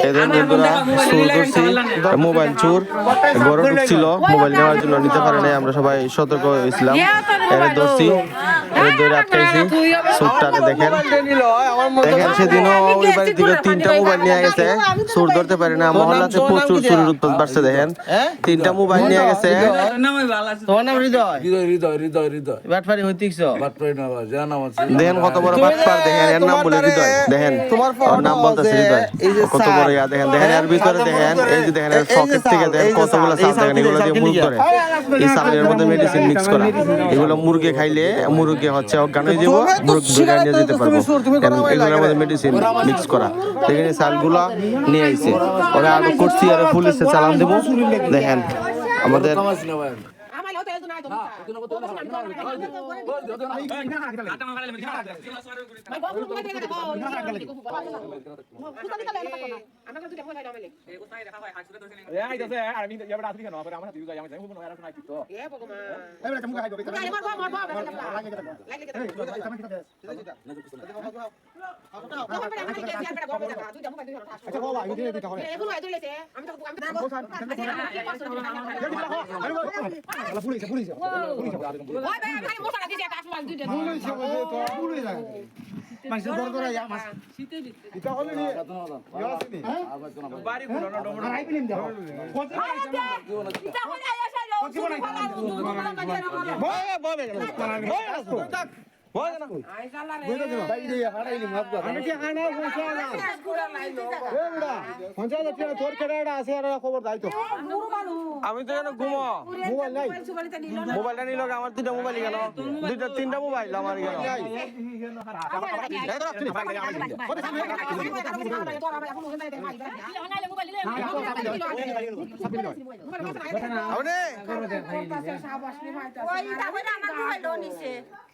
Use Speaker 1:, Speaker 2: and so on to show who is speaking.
Speaker 1: এদের বন্ধুরা চুর করছি মোবাইল চুর গড়ে ঢুকছিল মোবাইল নেওয়ার জন্য নিতে পারে নাই আমরা সবাই সতর্ক হয়েছিলাম। এরা ধরছি ধরে আটকাইছি দেখেন। দেখেন সেদিনও ওই বাড়ি থেকে তিনটা মোবাইল নিয়ে গেছে। চোর ধরতে পারে না মহল্লাতে প্রচুর চুরির উৎপাদ বাড়ছে দেখেন। তিনটা মোবাইল নিয়ে গেছে।
Speaker 2: তোমার নাম হৃদয়?
Speaker 3: হৃদয় হৃদয় হৃদয় হৃদয়।
Speaker 2: বাটফারি হইতিস?
Speaker 3: বাটপাই না যা নাম
Speaker 1: দেখেন কত বড় বাটপার দেখেন এর নাম বলে হৃদয়। দেখেন
Speaker 4: তোমার
Speaker 1: নাম বলতেছে হৃদয়। কত বড় ইয়া দেখেন দেখেন এর ভিতরে দেখেন এই যে দেখেন এর পকেট থেকে দেখেন কতগুলো সাল দেখেন এগুলো দিয়ে মুরগ করে এই সালের মধ্যে মেডিসিন মিক্স করা। এগুলো মুরগি খাইলে মুরগি হচ্ছে অজ্ঞান হয়ে যাব নিয়ে যেতে পারব। এগুলোর মেডিসিন মিক্স করা। সালগুলা নিয়ে আইছে। ওরা আরও করছি আর পুলিশে চালান দেবো। দেখেন আমাদের আমার
Speaker 3: নাম আছে না ভাই
Speaker 1: আমি তো এখানে ঘুমো মোবাইল নাই মোবাইলটা নিল আমার তিনটা মোবাইল কেন দুইটা তিনটা মোবাইল আমার কেন আপনি মোবাইল দেয়া আমা- আমি কেন ঘুমো? আমি ঘুমোতে কেমন আসছে আমার ডাক দিছে না আমি এখন ঘুমো মোবাইলটা আমার নিল হানো ধরো হানো ধরো হানো ধরো বইতে ওটা হানো ধরো বইতে দাও তো হন এলে মারমু
Speaker 5: আর দেখলে কিন্তু হাত মোবাইলে ভেঙে লাগবো গো আমার